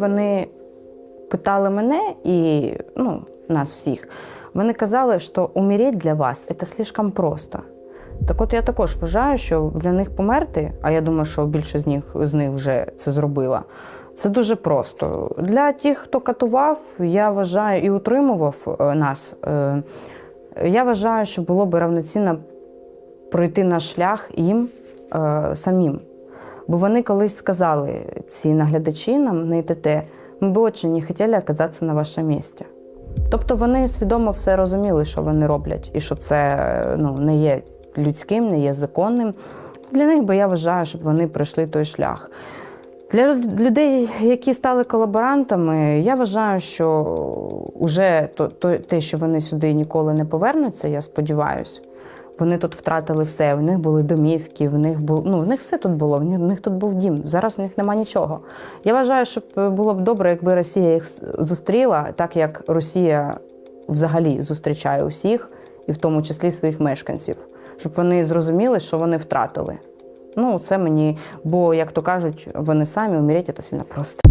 вони питали мене і ну, нас всіх, вони казали, що умереть для вас це слишком просто. Так от я також вважаю, що для них померти, а я думаю, що більшість з них з них вже це зробила. Це дуже просто. Для тих, хто катував, я вважаю і утримував е, нас. е, Я вважаю, що було б равноцінно пройти наш шлях їм е, самим. Бо вони колись сказали, ці наглядачі нам на ІТТ, ми б дуже не хотіли оказатися на вашому місці. Тобто вони свідомо все розуміли, що вони роблять, і що це ну, не є людським, не є законним. Для них би я вважаю, щоб вони пройшли той шлях. Для людей, які стали колаборантами, я вважаю, що вже те, що вони сюди ніколи не повернуться, я сподіваюся. Вони тут втратили все. В них були домівки, в них було ну в них все тут було. В них, тут був дім. Зараз в них нема нічого. Я вважаю, що було б добре, якби Росія їх зустріла, так як Росія взагалі зустрічає усіх, і в тому числі своїх мешканців, щоб вони зрозуміли, що вони втратили. Ну, це мені, бо як то кажуть, вони самі умереть це сильно просто.